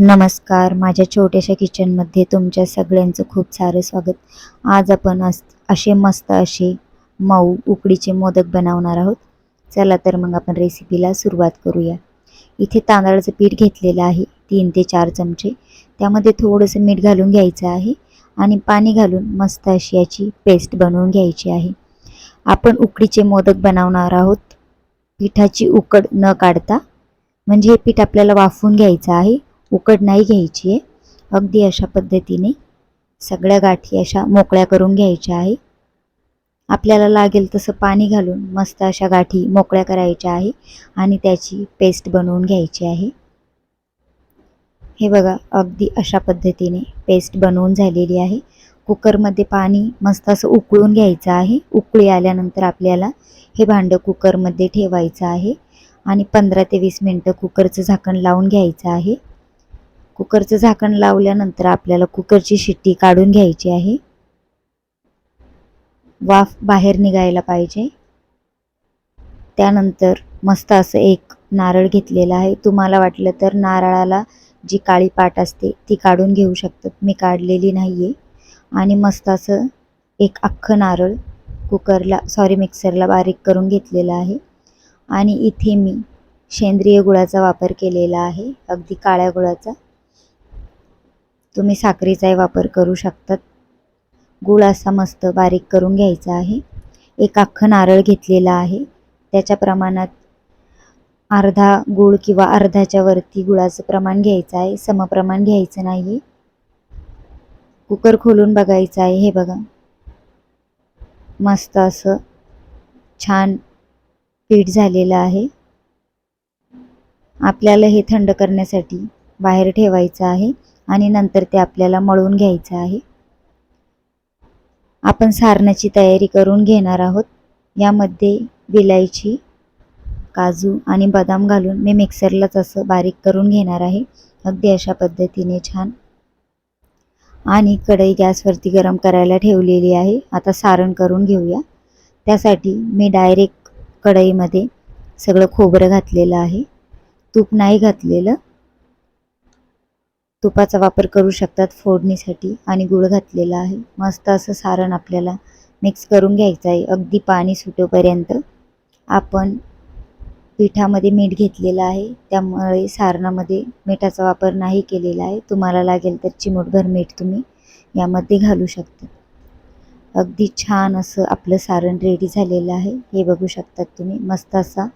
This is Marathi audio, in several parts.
नमस्कार. माझ्या छोट्याशा किचनमध्ये तुमच्या सगळ्यांचं खूप सारं स्वागत. आज आपण अस असे मस्त असे मऊ उकडीचे मोदक बनवणार आहोत. चला तर मग आपण रेसिपीला सुरुवात करूया. इथे तांदळाचं पीठ घेतलेलं आहे तीन ते चार चमचे. त्यामध्ये थोडंसं मीठ घालून घ्यायचं आहे आणि पाणी घालून मस्त अशी याची पेस्ट बनवून घ्यायची आहे. आपण उकडीचे मोदक बनवणार आहोत. पिठाची उकड न काढता. म्हणजे हे पीठ आपल्याला वाफवून घ्यायचं आहे. उकड नाही घ्यायची आहे. अगदी अशा पद्धतीने सगळ्या गाठी अशा मोकळ्या करून घ्यायच्या आहे. आपल्याला लागेल तसं पाणी घालून मस्त अशा गाठी मोकळ्या करायच्या आहे आणि त्याची पेस्ट बनवून घ्यायची आहे. हे बघा अगदी अशा पद्धतीने पेस्ट बनवून झालेली आहे. कुकरमध्ये पाणी मस्त असं उकळून घ्यायचं आहे. उकळी आल्यानंतर आपल्याला हे भांडं कुकरमध्ये ठेवायचं आहे आणि पंधरा ते वीस मिनटं कुकरचं झाकण लावून घ्यायचं आहे. कुकरचं झाकण लावल्यानंतर आपल्याला कुकरची शिट्टी काढून घ्यायची आहे. वाफ बाहेर निघायला पाहिजे. त्यानंतर मस्त असं एक नारळ घेतलेला आहे. तुम्हाला वाटलं तर नारळाला जी काळी पाट असते ती काढून घेऊ शकतात. मी काढलेली नाही आहे आणि मस्त असं एक अख्खं नारळ कुकरला सॉरी मिक्सरला बारीक करून घेतलेलं आहे. आणि इथे मी सेंद्रिय गुळाचा वापर केलेला आहे. अगदी काळ्या गुळाचा. तुम्ही साखरेचाही वापर करू शकतात. गूळ असा मस्त बारीक करून घ्यायचा आहे. एक अख्खं नारळ घेतलेला आहे. त्याच्या प्रमाणात अर्धा गूळ किंवा अर्ध्याच्या वरती गुळाचं प्रमाण घ्यायचं आहे. समप्रमाण घ्यायचं नाही कुकर खोलून बघायचं आहे. हे बघा. मस्त असं छान पीठ झालेलं आहे. आपल्याला हे थंड करण्यासाठी बाहेर ठेवायचं आहे. आणि नंतर ते आपल्याला मळून घ्यायचं आहे. आपण सारणाची तयारी करून घेणार आहोत. यामध्ये विलायची काजू आणि बदाम घालून मी मिक्सरलाच असं बारीक करून घेणार आहे. अगदी अशा पद्धतीने छान. आणि कढई गॅसवरती गरम करायला ठेवलेली आहे. आता सारण करून घेऊया. त्यासाठी मी डायरेक्ट कढईमध्ये सगळं खोबरं घातलेलं आहे. तूप नाही घातलेलं. तुपाचा वापर करू शकतात फोडणीसाठी आणि गूळ घातलेला आहे. मस्त असं सारण आपल्याला मिक्स करून घ्यायचं आहे. अगदी पाणी सुटेपर्यंत आपण पिठामध्ये मीठ घेतलेलं आहे. त्यामुळे सारणामध्ये मिठाचा वापर नाही केलेला आहे. तुम्हाला लागेल तर चिमूटभर मीठ तुम्ही यामध्ये घालू शकता. अगदी छान असं आपलं सारण रेडी झालेलं आहे. हे बघू शकतात तुम्ही. मस्त असा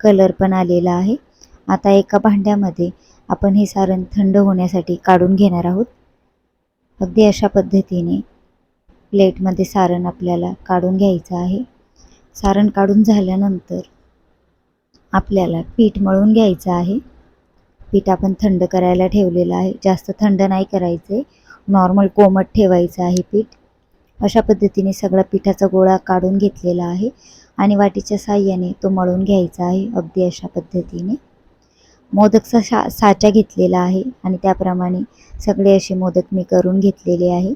कलर पण आलेला आहे. आता एका भांड्यामध्ये आपण हे सारण थंड होण्यासाठी काढून घेणार आहोत. अगदी अशा पद्धतीने प्लेटमध्ये सारण आपल्याला काढून घ्यायचं आहे. सारण काढून झाल्यानंतर आपल्याला पीठ मळून घ्यायचं आहे. पीठ आपण थंड करायला ठेवलेलं आहे. जास्त थंड नाही करायचं आहे नॉर्मल कोमट ठेवायचं आहे पीठ. अशा पद्धतीने सगळा पिठाचा गोळा काढून घेतलेला आहे आणि वाटीच्या साह्याने तो मळून घ्यायचा आहे. अगदी अशा पद्धतीने. मोदकचा शा साचा घेतलेला आहे आणि त्याप्रमाणे सगळे असे मोदक मी करून घेतलेले आहे.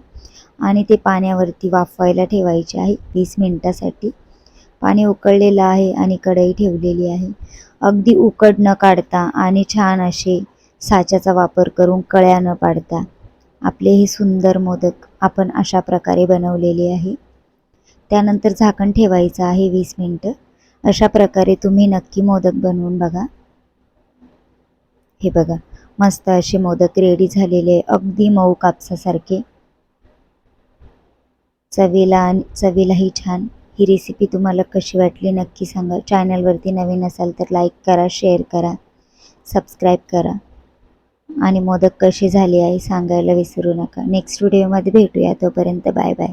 आणि ते पाण्यावरती वाफवायला ठेवायचे आहे वीस मिनटासाठी. पाणी उकळलेलं आहे आणि कढई ठेवलेली आहे. अगदी उकड न काढता आणि छान असे साच्याचा वापर करून कळ्या न पाडता आपले हे सुंदर मोदक आपण अशा प्रकारे बनवलेले आहे. त्यानंतर झाकण ठेवायचं आहे वीस मिनटं. अशा प्रकारे तुम्ही नक्की मोदक बनवून बघा. हे बघा मस्त असे मोदक रेडी झालेले अगदी मऊ कापसासारखे. चवीला चवीलाही छान. ही रेसिपी तुम्हाला कशी वाटली नक्की सांगा. चॅनलवरती नवीन असाल तर लाईक करा शेअर करा सबस्क्राईब करा. आणि मोदक कसे झाले आहे सांगायला विसरू नका. नेक्स्ट व्हिडिओमध्ये भेटूया. तोपर्यंत बाय बाय